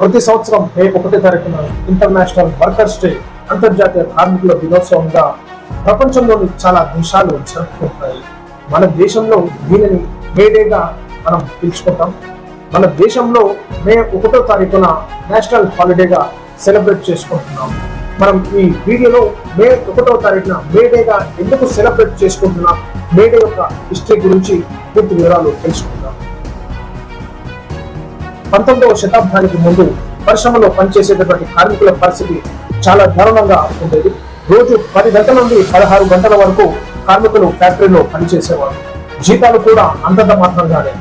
ప్రతి సంవత్సరం మే ఒకటి తారీఖున ఇంటర్నేషనల్ వర్కర్స్ డే అంతర్జాతీయ కార్మికుల దినోత్సవంగా ప్రపంచంలోని చాలా దేశాలు జరుపుకుంటాయి. మన దేశంలో దీనిని మే డేగా మనం పిలుచుకుంటాం. మన దేశంలో మే ఒకటో తారీఖున నేషనల్ హాలిడేగా సెలబ్రేట్ చేసుకుంటున్నాం. మనం ఈ వీడియోలో మే ఒకటో తారీఖున మేడేగా ఎందుకు సెలబ్రేట్ చేసుకుంటున్నాం మేడే యొక్క హిస్టరీ గురించి పూర్తి వివరాలు తెలుసుకుంటాం పంతొమ్మిదవ శతాబ్దానికి ముందు పరిశ్రమలో పనిచేసేటటువంటి కార్మికుల పరిస్థితి చాలా దారుణంగా ఉండేది రోజు పది గంటల నుండి పదహారు గంటల వరకు కార్మికులు ఫ్యాక్టరీలో పనిచేసేవారు. జీతాలు కూడా అంతంత మాత్రంగానే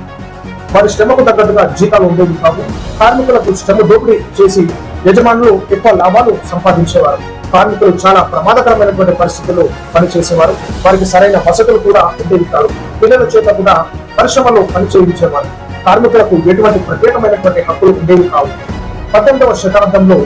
వారి శ్రమకు తగ్గట్టుగా జీతాలు ఉండేవి కావు. కార్మికులకు శ్రమ దోపిడీ చేసి యజమానులు ఎక్కువ లాభాలు సంపాదించేవారు. కార్మికులు చాలా ప్రమాదకరమైనటువంటి పరిస్థితుల్లో పనిచేసేవారు. వారికి సరైన వసతులు కూడా ఉండేవి కాదు పిల్లల చేత కూడా పరిశ్రమలో పని చేయించేవారు. కార్మికులకు ఎటువంటి ప్రత్యేకమైనటువంటి హక్కులు ఉండేవి కావు. పద్దెనిమిదవ శతాబ్దంలో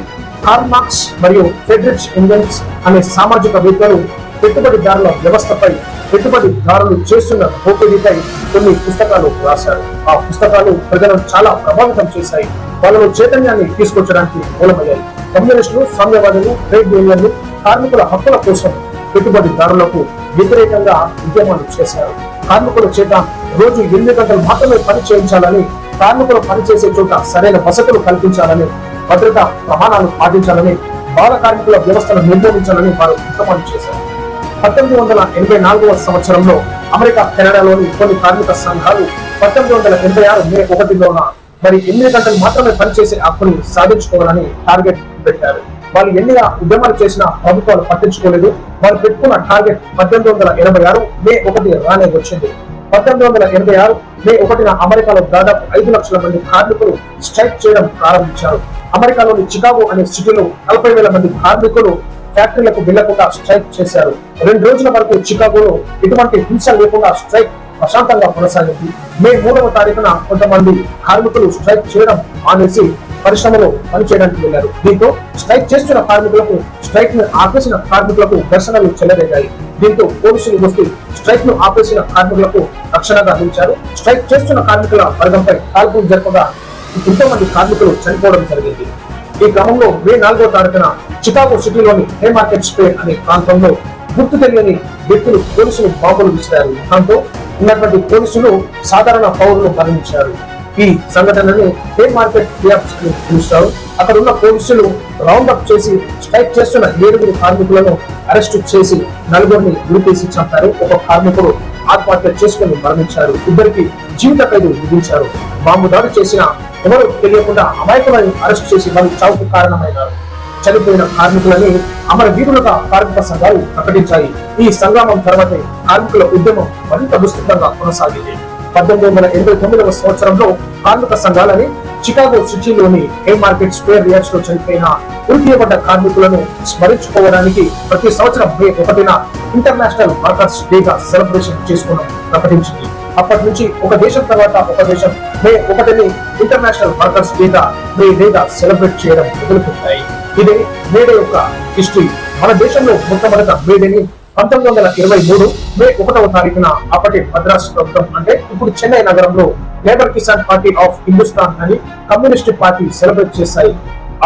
కార్మాక్స్ మరియు ఫెడరిచ్ ఇంజన్స్ అనే సామాజిక వేత్తలు పెట్టుబడిదారుల వ్యవస్థపై పెట్టుబడిదారులు చేస్తున్న దోపిడీపై కొన్ని పుస్తకాలు రాశారు. ఆ పుస్తకాలు ప్రజలను చాలా ప్రభావితం చేశాయి. వాళ్ళలో చైతన్యాన్ని తీసుకొచ్చడానికి మూలమయ్యాయి. కమ్యూనిస్టులు సామ్యవాదులు ట్రేడ్ యూనియన్లు కార్మికుల హక్కుల కోసం పెట్టుబడిదారులకు వ్యతిరేకంగా ఉద్యమాలు చేశారు. కార్మికుల చేత రోజు ఎనిమిది గంటలు మాత్రమే పని చేయించాలని కార్మికులు పనిచేసే చోట సరైన వసతులు కల్పించాలని భద్రతా ప్రమాణాలు పాటించాలని బాల కార్మికుల వ్యవస్థను నిర్మూలించాలని వారు ఉద్యమాలు చేశారు. పద్దెనిమిది వందల ఎనభై నాలుగవ సంవత్సరంలో అమెరికా కెనడాలోని కొన్ని కార్మిక సంఘాలు పద్దెనిమిది వందల ఎనభై ఆరు మే ఒకటిలోన మరి ఎనిమిది గంటలు మాత్రమే పనిచేసే హక్కుని సాధించుకోవాలని టార్గెట్ పెట్టారు. వాళ్ళు ఎన్నిగా ఉద్యమాలు చేసినా ప్రభుత్వాలు పట్టించుకోలేదు. వారు పెట్టుకున్న టార్గెట్ పద్దెనిమిది వందల ఎనభై ఆరు మే ఒకటి రానే వచ్చింది. పద్దెనిమిది వందల ఎనభై ఆరు మే ఒకటిన అమెరికాలో దాదాపు ఐదు లక్షల మంది కార్మికులు స్ట్రైక్ చేయడం ప్రారంభించారు. అమెరికాలోని చికాగో అనే సిటీలో నలభై వేల మంది కార్మికులు ఫ్యాక్టరీలకు వెళ్ళకుండా స్ట్రైక్ చేశారు. రెండు రోజుల వరకు చికాగోలో ఎటువంటి హింస లేకుండా స్ట్రైక్ ప్రశాంతంగా కొనసాగింది. మే మూడవ తారీఖున కొంతమంది కార్మికులు స్ట్రైక్ చేయడం మానేసి పరిశ్రమలో పనిచేయడానికి వెళ్ళారు దీంతో స్ట్రైక్ చేస్తున్న కార్మికులకు స్ట్రైక్ను ఆపేసిన కార్మికులకు ఘర్షణలు చెలరేగాయి. దీంతో పోలీసులు వస్తూ స్ట్రైక్ను ఆపేసిన కార్మికులకు రక్షణగా నిలిచారు. స్ట్రైక్ చేస్తున్న కార్మికుల వర్గంపై కాల్పులు జరపగా ఎంతో మంది కార్మికులు చనిపోవడం జరిగింది. ఈ క్రమంలో మే నాలుగో తారీఖున చికాగో సిటీలోని హే మార్కెట్ స్క్వేర్ అనే ప్రాంతంలో గుర్తు తెలియని వ్యక్తులు పోలీసులు బాంబులు విసిరారు. దాంతో ఉన్నటువంటి పోలీసులు సాధారణ పౌరులు మరణించారు. ఈ సంఘటనని హే మార్కెట్ క్లియర్స్ పిలుస్తారు అక్కడ ఉన్న పోలీసులు రౌండ్ అప్ చేసి స్ట్రైక్ చేస్తున్న ఏడుగురు కార్మికులను అరెస్ట్ చేసి నలుగురిని ఉరిపేసి చంపారు. ఒక కార్మికుడు ఆత్మహత్య చేసుకుని మరణించారు. ఇద్దరికి జీవిత ఖైదు విధించారు. బాంబు దాడి చేసిన ఎవరు తెలియకుండా అమాయకులను అరెస్ట్ చేసి వారి చావుకు కారణమైనారు. చనిపోయిన కార్మికులని అమరవీరులుగా కార్మిక సంఘాలు ప్రకటించాయి. ఈ సంగ్రామం తర్వాతే కార్మికుల ఉద్యమం మరింత విస్తృతంగా కొనసాగింది. పద్దెనిమిది వందల ఎనభై తొమ్మిదవ సంవత్సరంలో కార్మిక సంఘాలని చికాగో సిటీలోని ఏ మార్కెట్ స్క్వేర్ రియాక్స్లో చనిపోయిన ఉరితీయబడ్డ కార్మికులను స్మరించుకోవడానికి ప్రతి సంవత్సరం మే ఒకటిన ఇంటర్నేషనల్ వర్కర్స్ డేగా సెలబ్రేషన్ చేసుకోవడం ప్రకటించింది. అప్పటి నుంచి ఒక దేశం తర్వాత ఒక దేశం మే ఒకటిని ఇంటర్నేషనల్ వర్కర్స్ డేగా మే డేగా సెలబ్రేట్ చేయడం మొదలుపెట్టాయి. ఇదే మేడే యొక్క హిస్టరీ. మన దేశంలో మొట్టమొదట మేడేని పంతొమ్మిది వందల ఇరవై మూడు మే ఒకటవ తారీఖున అప్పటి మద్రాస్ ప్రభుత్వం అంటే ఇప్పుడు చెన్నై నగరంలో labour Kisan party of Hindustan అని కమ్యూనిస్ట్ పార్టీ సెలబ్రేట్ చేశాయి.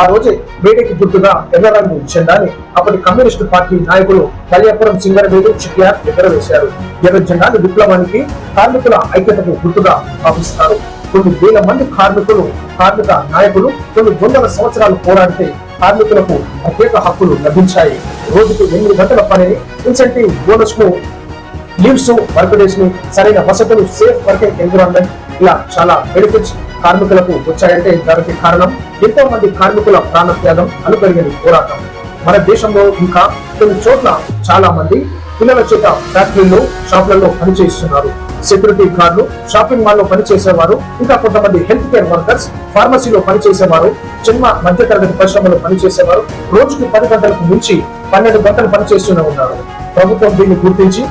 ఆ రోజే వేడికి గుర్తుగా ఎర్ర జెండాని అప్పటి కమ్యూనిస్ట్ పార్టీ నాయకులు కళ్యాపురం సింగరవేలు చిట్యార్ ఎగరవేశారు. ఎర్ర జెండాని విప్లవానికి కార్మికుల ఐక్యతకు గుర్తుగా భావిస్తారు. కొన్ని వేల మంది కార్మికులు కార్మిక నాయకులు కొన్ని వందల సంవత్సరాలు పోరాడితే కార్మికులకు ప్రత్యేక హక్కులు లభించాయి. రోజుకు ఎనిమిది గంటల పనిని ఇన్సెంటివ్ బోనస్ను లీవ్స్ వర్క్ డేస్ని సరైన వసతులు సేఫ్ వర్కింగ్ ఎన్విరాన్మెంట్ ఇలా చాలా బెనిఫిట్స్ కార్మికులకు వచ్చాయంటే దానికి కారణం ఎంతో మంది కార్మికుల ప్రాణత్యాగం అనుకరిగిన పోరాటం. మన దేశంలో ఇంకా కొన్ని చోట్ల చాలా మంది పిల్లల చేత ఫ్యాక్టరీలో షాపులలో పనిచేస్తున్నారు సెక్యూరిటీ గార్డులు షాపింగ్ మాల్లో పనిచేసేవారు ఇంకా కొంతమంది హెల్త్ కేర్ వర్కర్స్ ఫార్మసీలో పనిచేసేవారు చిన్న మధ్యతరగతి పరిశ్రమలో పనిచేసేవారు రోజుకి పది గంటలకు మించి పన్నెండు గంటలు పనిచేస్తూనే ఉన్నారు. ప్రభుత్వం దీన్ని గుర్తించి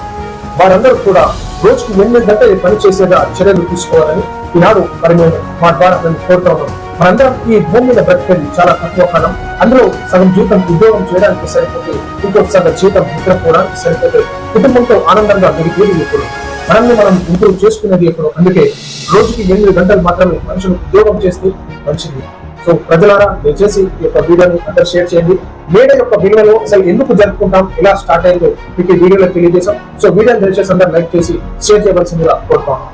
వారందరూ కూడా రోజుకు ఎనిమిది గంటలు పనిచేసేలా చర్యలు తీసుకోవాలని ఈనాడు మరి మేము మా ద్వారా మేము కోరుతున్నాము. మనందరం ఈ భూమి మీద బ్రతికేది చాలా తక్కువ కాలం. అందులో సగం జీవితం ఉద్యోగం చేయడానికి సరిపోతే ఇంకో సగం జీవితం నిద్రపోవడానికి సరిపోతే కుటుంబంతో ఆనందంగా గడిపేది ఇప్పుడు మనల్ని మనం ఇంప్రూవ్ చేసుకునేది ఎప్పుడు? అందుకే రోజుకి ఎనిమిది గంటలు మాత్రమే మనుషులు ఉద్యోగం చేస్తే మంచిది. సో ప్రజలారా దయచేసి ఈ యొక్క వీడియోని అందరూ షేర్ చేయండి. మేడ యొక్క విలువలు అసలు ఎందుకు జరుపుకుంటాం? ఎలా స్టార్ట్ అయిందో మీకు ఈ వీడియోలో తెలియజేశాం. సో వీడియోని దయచేసి అందరూ లైక్ చేసి షేర్ చేయవలసిందిగా కోరుతాను